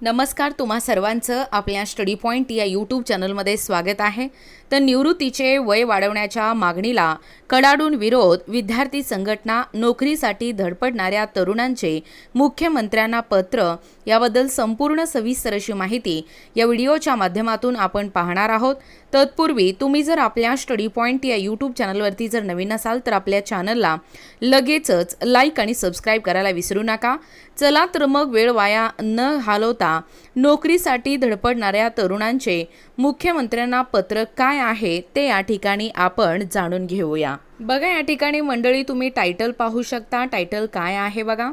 नमस्कार तुम्हा सर्वांचं. आपल्या स्टडी पॉईंट या यूट्यूब चॅनलमध्ये स्वागत आहे. तर निवृत्तीचे वय वाढवण्याच्या मागणीला कडाडून विरोध विद्यार्थी संघटना नोकरीसाठी धडपडणाऱ्या तरुणांचे मुख्यमंत्र्यांना पत्र याबद्दल संपूर्ण सविस्तर अशी माहिती या व्हिडिओच्या माध्यमातून आपण पाहणार आहोत. तत्पूर्वी तुम्ही जर आपल्या स्टडी पॉईंट या यूट्यूब चॅनलवरती जर नवीन असाल तर आपल्या चॅनलला लगेचच लाईक आणि सबस्क्राईब करायला विसरू नका. चला तर मग वेळ वाया न घालवता नोकरीसाठी धडपडणाऱ्या तरुणांचे मुख्यमंत्र्यांना पत्र काय आहे ते या ठिकाणी आपण जाणून घेऊया. बघा या ठिकाणी मंडळी तुम्ही टायटल पाहू शकता. टायटल काय आहे बघा?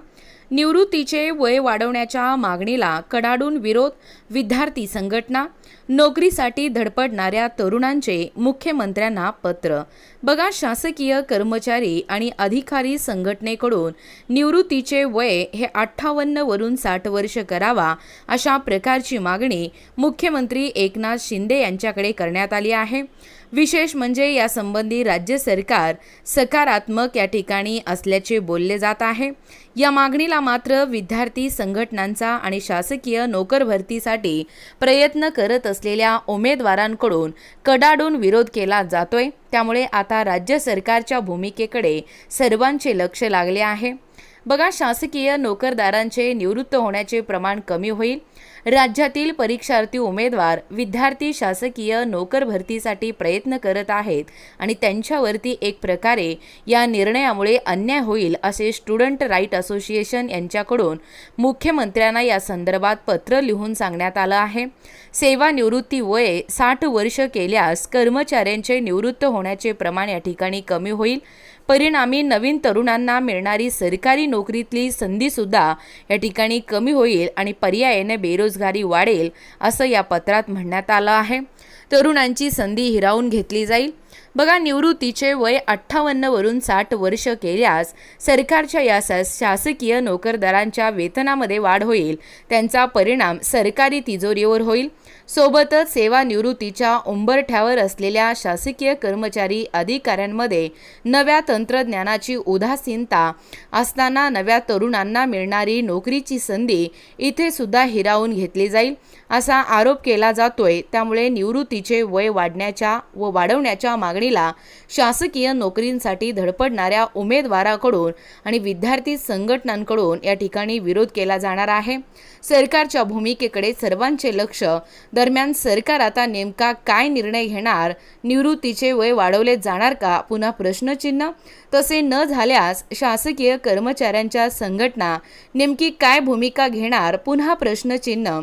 निवृत्तीचे वय वाढवण्याच्या मागणीला कडाडून विरोध विद्यार्थी संघटना नोकरीसाठी धडपडणाऱ्या तरुणांचे मुख्यमंत्र्यांना पत्र. बघा शासकीय कर्मचारी आणि अधिकारी संघटनेकडून निवृत्तीचे वय हे अठ्ठावन्न वरून साठ वर्ष करावा अशा प्रकारची मागणी मुख्यमंत्री एकनाथ शिंदे यांच्याकडे करण्यात आली आहे. विशेष म्हणजे यासंबंधी राज्य सरकार सकारात्मक या ठिकाणी असल्याचे बोलले जात आहे. या मागणीला मात्र विद्यार्थी संघटनांचा आणि शासकीय नोकर भरतीसाठी प्रयत्न करत असलेल्या उमेदवारांकडून कडाडून विरोध केला जातोय. त्यामुळे आता राज्य सरकारच्या भूमिकेकडे सर्वांचे लक्ष लागले आहे. बघा शासकीय नोकरदारांचे निवृत्त होण्याचे प्रमाण कमी होईल. राज्यातील परीक्षार्थी उमेदवार विद्यार्थी शासकीय नोकर भरतीसाठी प्रयत्न करत आहेत आणि त्यांच्यावरती एक प्रकारे या निर्णयामुळे अन्याय होईल असे स्टुडंट राईट असोसिएशन यांच्याकडून मुख्यमंत्र्यांना या संदर्भात पत्र लिहून सांगण्यात आलं आहे. सेवानिवृत्ती वय साठ वर्ष केल्यास कर्मचाऱ्यांचे निवृत्त होण्याचे प्रमाण या ठिकाणी कमी होईल. परिणामी नवीन तरुणांना मिळणारी सरकारी नोकरीतली संधीसुद्धा या ठिकाणी कमी होईल आणि पर्यायाने बेरोजगारी वाढेल असं या पत्रात म्हणण्यात आलं आहे. तरुणांची संधी हिरावून घेतली जाईल. बघा निवृत्तीचे वय अठ्ठावन्नवरून साठ वर्ष केल्यास सरकारच्या या शासकीय नोकरदारांच्या वेतनामध्ये वाढ होईल. त्यांचा परिणाम सरकारी तिजोरीवर होईल. सोबतच सेवानिवृत्तीच्या उंबरठ्यावर असलेल्या शासकीय कर्मचारी अधिकाऱ्यांमध्ये नव्या तंत्रज्ञानाची उदासीनता असताना नव्या तरुणांना मिळणारी नोकरीची संधी इथे सुद्धा हिरावून घेतली जाईल असा आरोप केला जातोय. त्यामुळे निवृत्तीचे वय वाढण्याच्या व वाढवण्याच्या मागणीला शासकीय नोकरींसाठी धडपडणाऱ्या उमेदवाराकडून आणि विद्यार्थी संघटनांकडून या ठिकाणी विरोध केला जाणार आहे. सरकारच्या भूमिकेकडे सर्वांचे लक्ष दरम्यान सरकार आता नेमका काय निर्णय घेणार? निवृत्तीचे वय वाढवले जाणार का? पुन्हा प्रश्नचिन्ह? तसे न झाल्यास शासकीय कर्मचाऱ्यांच्या संघटना नेमकी काय भूमिका घेणार? पुन्हा प्रश्नचिन्ह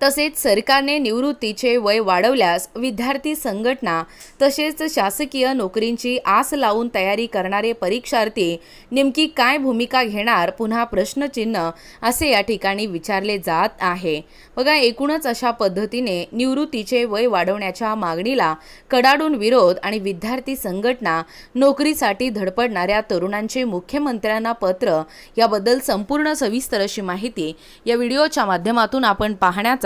तसेच सरकारने निवृत्तीचे वय वाढवल्यास विद्यार्थी संघटना तसेच शासकीय नोकरींची आस लावून तयारी करणारे परीक्षार्थी नेमकी काय भूमिका घेणार पुन्हा प्रश्नचिन्ह असे या ठिकाणी विचारले जात आहे. बघा एकूणच अशा पद्धतीने निवृत्तीचे वय वाढवण्याच्या मागणीला कडाडून विरोध आणि विद्यार्थी संघटना नोकरीसाठी धडपडणाऱ्या तरुणांचे मुख्यमंत्र्यांना पत्र याबद्दल संपूर्ण सविस्तर अशी माहिती या व्हिडिओच्या माध्यमातून आपण पाहण्याचा